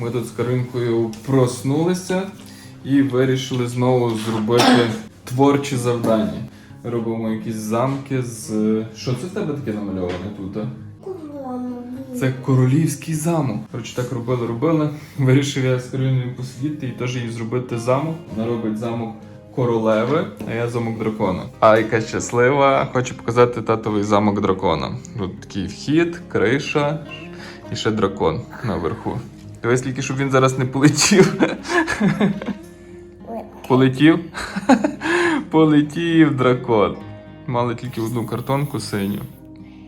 Ми тут з Каринкою проснулися і вирішили знову зробити творчі завдання. Робимо якісь замки з. Що це в тебе таке намальоване тут? а? Це королівський замок. Коротше, так робили, робили. Вирішив я з Кароліною посидіти і теж їй зробити замок. Вона робить замок королеви, а я замок дракона. А яка щаслива, хочу показати татовий замок дракона. Тут такий вхід, криша і ще дракон наверху. Дивись тільки, щоб він зараз не полетів. Полетів? Полетів дракон. Мали тільки одну картонку синю.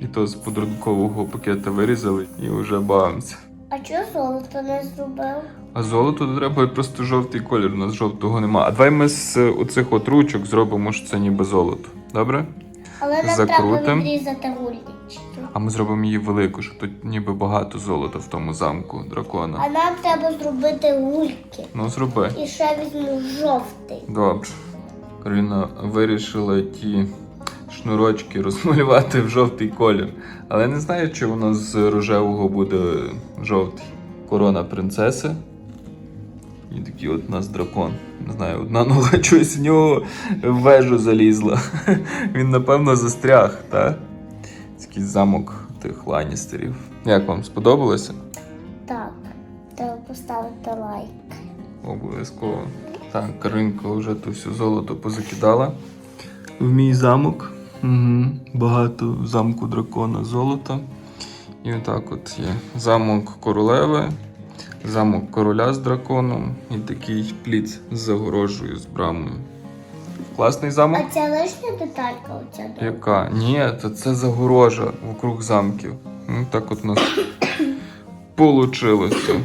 І то з подарункового пакета вирізали і вже бавимося. А чого золото не зробив? А золото то треба просто жовтий колір, у нас жовтого нема. А давай ми з е, оцих от ручок зробимо, що це ніби золото. Добре? Але нам треба відрізати гульнички. А ми зробимо її велику, щоб тут ніби багато золота в тому замку дракона. А нам треба зробити гульки. Ну зроби. І ще візьму жовтий. Добре. Кароліна вирішила ті шнурочки розмалювати в жовтий колір. Але не знаю, чи воно з рожевого буде жовтий. Корона принцеси. І такий от у нас дракон. Не знаю, одна нога щось в нього в вежу залізла. Він, напевно, застряг, так? Якийсь замок тих ланістерів. Як вам сподобалося? Так, треба поставити лайк. Обов'язково. Так, Каринка вже то все золото позакидала в мій замок. Угу. Багато в замку дракона золота. І отак от є замок королеви, замок короля з драконом і такий пліц з загорожею з брамою. Класний замок? А ця лишня деталька оця. да? Яка? Ні, то це загорожа вокруг замків. Ну, так от у нас получилося.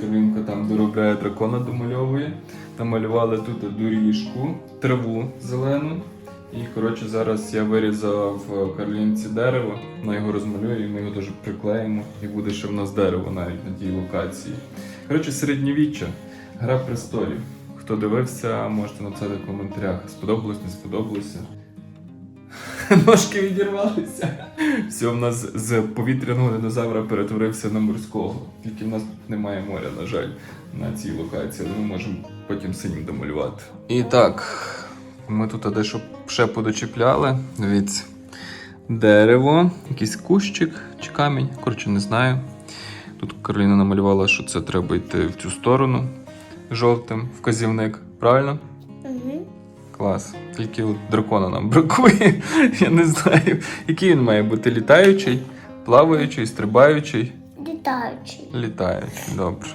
Каринка там доробляє дракона, домальовує. Намалювали тут доріжку, траву зелену. І коротше зараз я вирізав в Карлінці дерево, вона його розмалює, і ми його теж приклеїмо, і буде ще в нас дерево навіть на тій локації. Коротше, середньовіччя, гра престолів. Хто дивився, можете написати в коментарях. Сподобалось, не сподобалося. Ножки відірвалися. Все, в нас з повітряного динозавра перетворився на морського. Тільки в нас тут немає моря, на жаль, на цій локації, але ми можемо потім синім домалювати. І так, ми тут дещо ще подочіпляли. Дивіться. Дерево, якийсь кущик чи камінь, коротше, не знаю. Тут Кароліна намалювала, що це треба йти в цю сторону жовтим вказівник. Правильно? Угу. Клас. Тільки от дракона нам бракує. Я не знаю, який він має бути літаючий, плаваючий, стрибаючий, Літаючий. літаючий. Добре.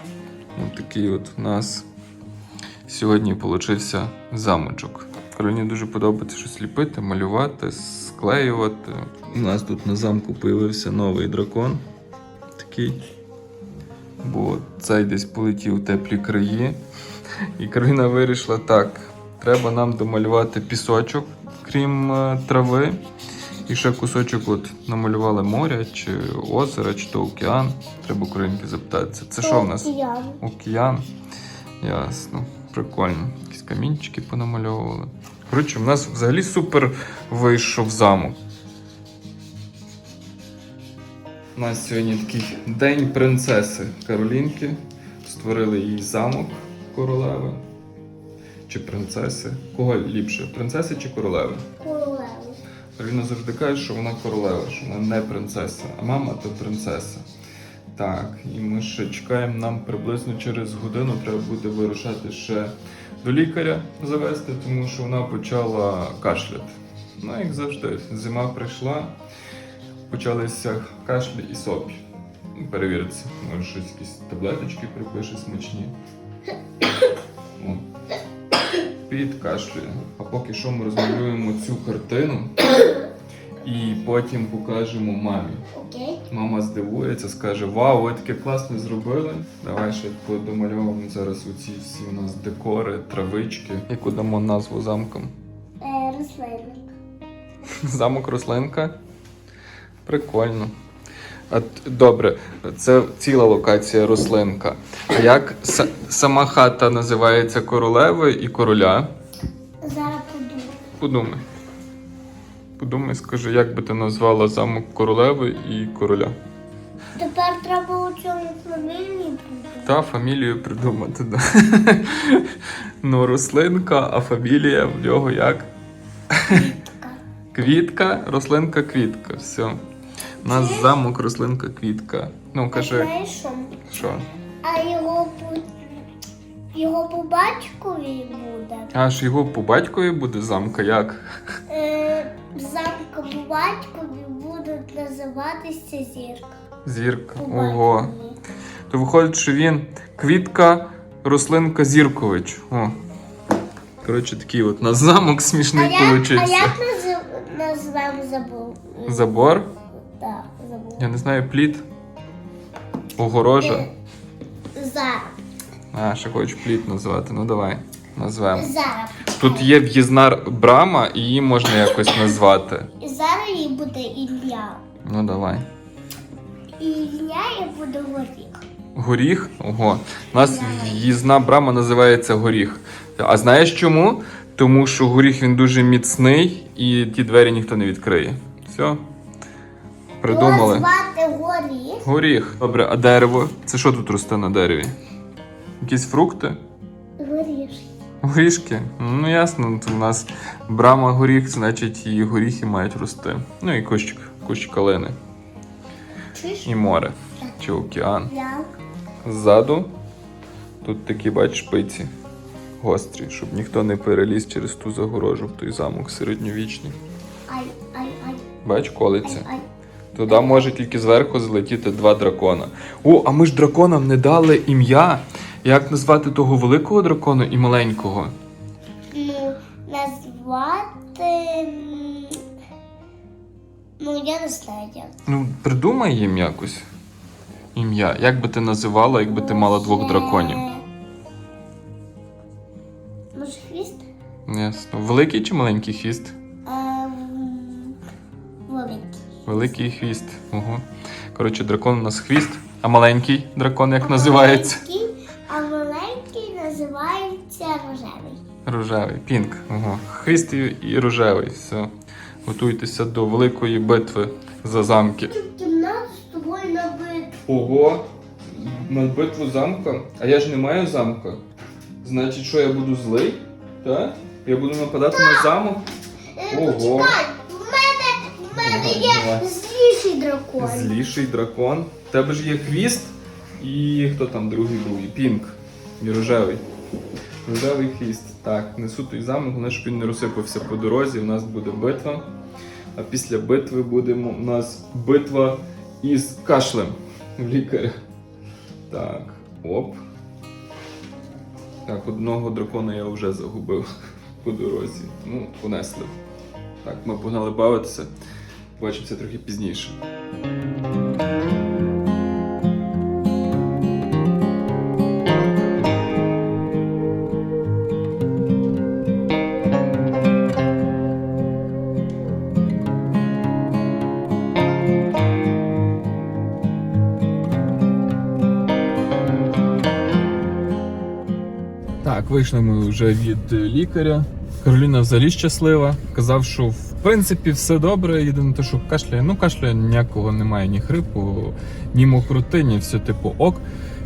Ось такий от у нас сьогодні получився замочок. Кароліні дуже подобається щось ліпити, малювати, склеювати. У нас тут на замку появився новий дракон. Такий. Бо цей десь полетів у теплі краї. І Кароліна вирішила так. Треба нам домалювати пісочок, крім е, трави. І ще кусочок от намалювали моря, чи озеро, чи то океан. Треба Каролінки запитатися. Це що в нас? Океан. Океан. Ясно. Прикольно. Якісь камінчики понамальовували. Коротше, в нас взагалі супер вийшов замок. У нас сьогодні такий день принцеси Каролінки. Створили їй замок королеви. Чи принцеси? Кого ліпше? Принцеси чи королеви? Королеву. Кароліна завжди каже, що вона королева, що вона не принцеса, а мама то принцеса. Так, і ми ще чекаємо, нам приблизно через годину треба буде вирушати ще до лікаря завести, тому що вона почала кашляти. Ну, як завжди, зима прийшла, почалися кашлі і сопі. Ну, Перевіриться, може щось якісь таблеточки припише смачні. О. Підкашлює. А поки що ми розмалюємо цю картину і потім покажемо мамі. Окей. Мама здивується, скаже: Вау, ви таке класно зробили. Давай ще подомальовуємо зараз оці всі у нас декори, травички. Яку дамо назву замком? Е, рослинник. Замок рослинка. Прикольно. А, добре, це ціла локація рослинка. А як са- сама хата називається королеви і короля? Зараз подумаю. Подумай. Подумай, скажи, як би ти назвала замок королеви і короля? Тепер треба у цьому фамілії бути. Та фамілію придумати, да. Ну, рослинка, а фамілія в нього як? Квітка, рослинка, квітка. Все. У нас замок, рослинка, квітка. Ну, А кажи, знаєш що? що? А його по, його по батькові буде. Аж його по батькові буде замка як? Е, замка по батькові буде називатися зірка. Зірка. По Ого. То виходить, що він квітка, рослинка Зіркович. О. Коротше, такий от у нас замок А смішний як, а як назив, назвемо забув? Забор? Так, забув. Я не знаю, плід. Огорожа. Е, Зараз. А, ще хочу плід назвати. Ну давай, назвемо. Зараз. Тут є в'їзна брама, і її можна якось назвати. Зараз їй буде Ілля. Ну давай. Ілля і буде горіх. Горіх? Ого. У нас в'їзна брама називається горіх. А знаєш чому? Тому що горіх він дуже міцний і ті двері ніхто не відкриє. Все. Придумали. Звати горіх. Горіх. Добре, а дерево? Це що тут росте на дереві? Якісь фрукти? Горіх. Горішки? Ну ясно, то у нас брама горіх, значить і горіхи мають рости. Ну і кущик, кущ калини. Чуєш? І море. Чи океан. Ззаду тут такі, бачиш, пиці гострі, щоб ніхто не переліз через ту загорожу в той замок середньовічний. Ай, ай, ай, Бач, ай, ай. Туди може тільки зверху злетіти два дракона. О, а ми ж драконам не дали ім'я. Як назвати того великого дракона і маленького? Ну, назвати. Ну, я не знаю як. Ну, придумай їм якось ім'я. Як би ти називала, якби ти мала двох драконів? Може, хвіст? Ясно. Великий чи маленький хвіст? Великий. Хвіст. Ого. Коротше, дракон у нас хвіст, а маленький дракон як називається? Маленький, а маленький називається рожевий. Рожевий. Пінк. Ого. Хвіст і, рожевий. Все. Готуйтеся до великої битви за замки. Тобто нас з тобою набити. Ого. На битву замка? А я ж не маю замка. Значить, що я буду злий? Так? Я буду нападати на замок? Е, Ого. Почекай, в мене, є зліший дракон. Зліший дракон. В тебе ж є хвіст. І хто там другий був? І Пінк. І рожевий. Рожевий хвіст. Так, несу той замок, головне, щоб він не розсипався по дорозі. У нас буде битва. А після битви буде у нас битва із кашлем в лікаря. Так, оп. Так, одного дракона я вже загубив по дорозі. Ну, понесли. Так, ми погнали бавитися. Бачимося трохи пізніше. Так, вийшли ми вже від лікаря. Кароліна взагалі щаслива. Казав, що в принципі все добре. Єдине те, що кашляє. Ну, кашляє ніякого немає, ні хрипу, ні мокроти, ні все типу ок.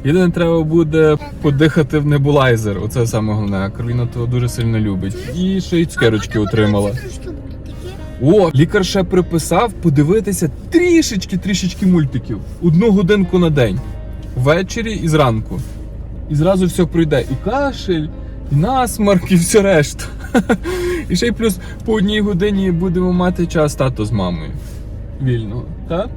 Єдине, треба буде подихати в небулайзер. Оце саме головне. Кароліна того дуже сильно любить. І ще й цукерочки отримала. О, лікар ще приписав подивитися трішечки, трішечки мультиків. Одну годинку на день. Ввечері і зранку. І зразу все пройде. І кашель, і насмарк, і все решта. І ще й плюс по одній годині будемо мати час тато з мамою. Вільного. Так?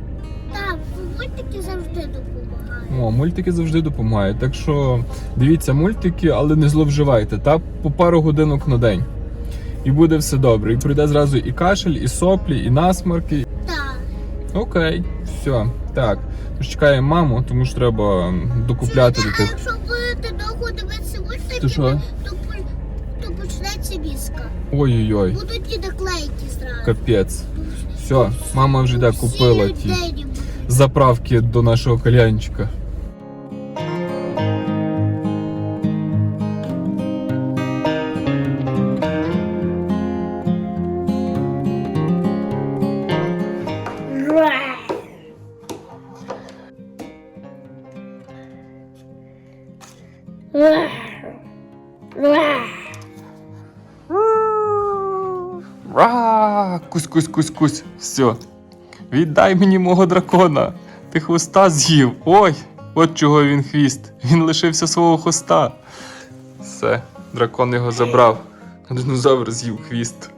Так, мультики завжди допомагають. О, мультики завжди допомагають. Так що дивіться мультики, але не зловживайте. Та по пару годинок на день. І буде все добре. І пройде зразу і кашель, і соплі, і насмарки. Так. Окей, все. Так. Чекаємо маму, тому що треба докупляти до тих. якщо будете довго дивитися мультики, То що? Віска. Ой-ой-ой, Будуть ті наклейки зразу. капець. Все, мама вже да, купила ті заправки до нашого кальянчика. Кусь, кусь, кусь. Все. Віддай мені мого дракона. Ти хвоста з'їв. Ой! От чого він хвіст. Він лишився свого хвоста. Все, дракон його забрав. Динозавр з'їв хвіст.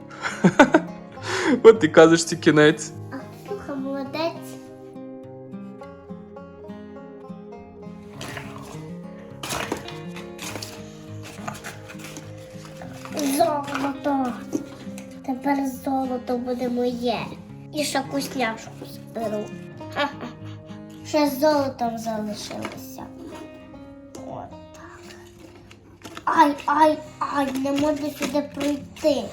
От і казочці кінець. Тепер золото буде моє. І ще кусняшку зберу. Ще з золотом залишилося. От. Ай, ай, ай, не можу сюди пройти.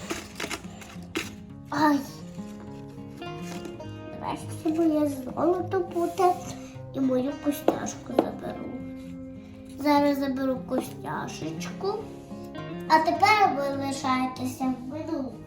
Ай. Краще моє золото буде і мою костяшку заберу. Зараз заберу костяшечку. А тепер ви лишаєтеся в минулому.